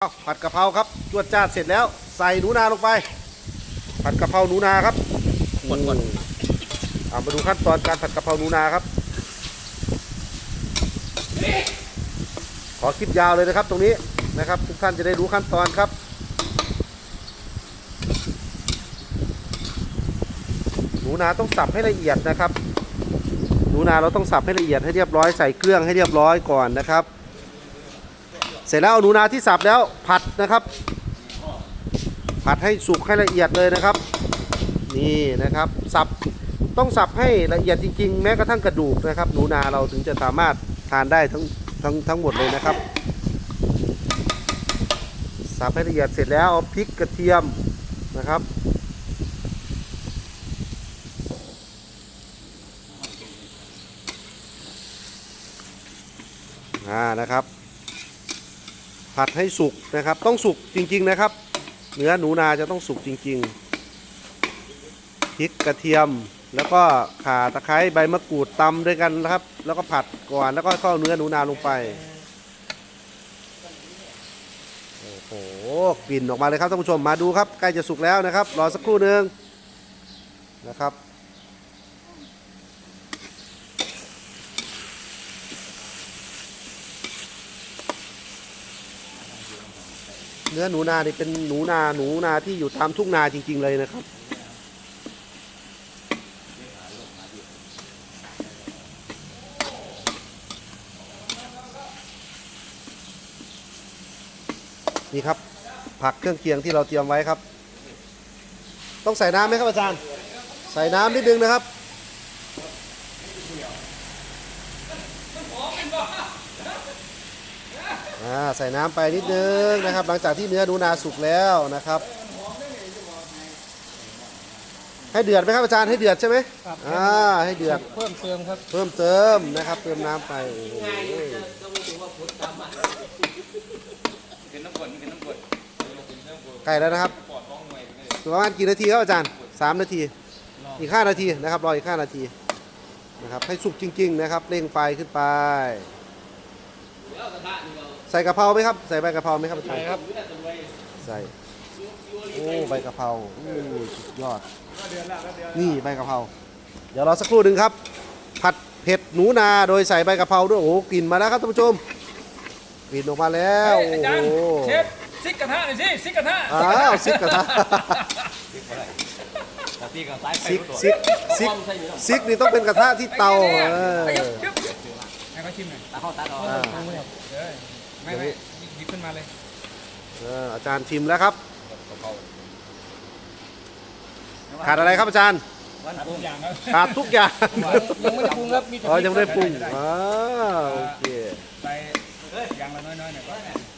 เอาผัดกะเพราครับจวดจ้าดเสร็จแล้ว ใส่หนูนาลงไป ผัดกะเพราหนูนาครับหมดหมดอืเอามาดูขั้นตอนการผัดกะเพราหนูนาครับ ขอคลิปยาวเลยนะครับ ตรงนี้นะครับ ทุกท่านจะได้รู้ขั้นตอนครับ หนูนาต้องสับให้ละเอียดนะครับ หนูนาเราต้องสับให้ละเอียดให้เรียบร้อยใส่เครื่องให้เรียบร้อยก่อนนะครับ เสร็จแล้วเอาหนูนาที่สับแล้วผัดนะครับ ผัดให้สุกให้ละเอียดเลยนะครับ นี่นะครับสับต้องสับให้ละเอียดจริงๆ แม้กระทั่งกระดูกนะครับ หนูนาเราถึงจะสามารถทานได้ทั้งทั้งทั้งหมดเลยนะครับสับให้ละเอียดเสร็จแล้วเอาพริกกระเทียมนะครับอ่านะครับ ผัดให้สุกนะครับ ต้องสุกจริง ๆนะครับ เนื้อหนูนาจะต้องสุกจริง ๆพริกกระเทียมแล้วก็ข่าตะไคร้ใบมะกรูดตำด้วยกันนะครับ แล้วก็ผัดก่อนแล้วก็เข้าเนื้อหนูนาลงไปโอ้โหกลิ่นออกมาเลยครับท่านผู้ชมมาดูครับใกล้จะสุกแล้วนะครับ รอสักครู่หนึ่งนะครับ เนื้อหนูนานี่เป็นหนูนาหนูนาที่อยู่ตามทุ่งนาจริง ๆ เลยนะครับ นี่ครับ ผักเครื่องเคียงที่เราเตรียมไว้ครับ ต้องใส่น้ำไหมครับอาจารย์ ใส่น้ำนิดนึงนะครับ อ่าใส่น้ำไปนิดนึงนะครับ หลังจากที่เนื้อหนูนาสุกแล้วนะครับ ให้เดือดไหมครับอาจารย์ให้เดือดใช่ไหมครับ อ่าให้เดือด เพิ่มเติมครับเพิ่มเติมนะครับ เติมน้ำไปโอ้โหใกล้แล้วนะครับประมาณกี่นาทีครับอาจารย์สามนาที อีกห้านาทีนะครับรออีกห้านาทีนะครับให้สุกจริง ๆ นะครับเร่งไฟขึ้นไป ใส่กะเพราไหมครับ ใส่ใบกะเพราไหมครับอาจารย์ใช่ครับใส่โอ้ใบกะเพราโอ้สุดยอด นี่ใบกะเพราเดี๋ยวรอสักครู่หนึ่งครับ ผัดเผ็ดหนูนาโดยใส่ใบกะเพราด้วยโอ้โหกลิ่นมาแล้วครับท่านผู้ชมกลิ่นออกมาแล้วเฮ้ยอาจารย์โอ้โหเชฟซิกกระทะหน่อยสิซิกกระทะอ้าวซิกกระทะตีกับซ้ายไปซิกซิกซิกซิกนี่ต้องเป็นกระทะที่เตาเออให้เขาชิมหน่อยตาเข้าตาออกอ่าเออ ไม่ไม่หยิบขึ้นมาเลยเอออาจารย์ชิมแล้วครับ ขาดอะไรครับอาจารย์ทุกอย่างครับขาดทุกอย่างยังไม่ได้ปรุงครับมีแต่อ๋อยังไม่ได้ปรุงอ๋อโอเค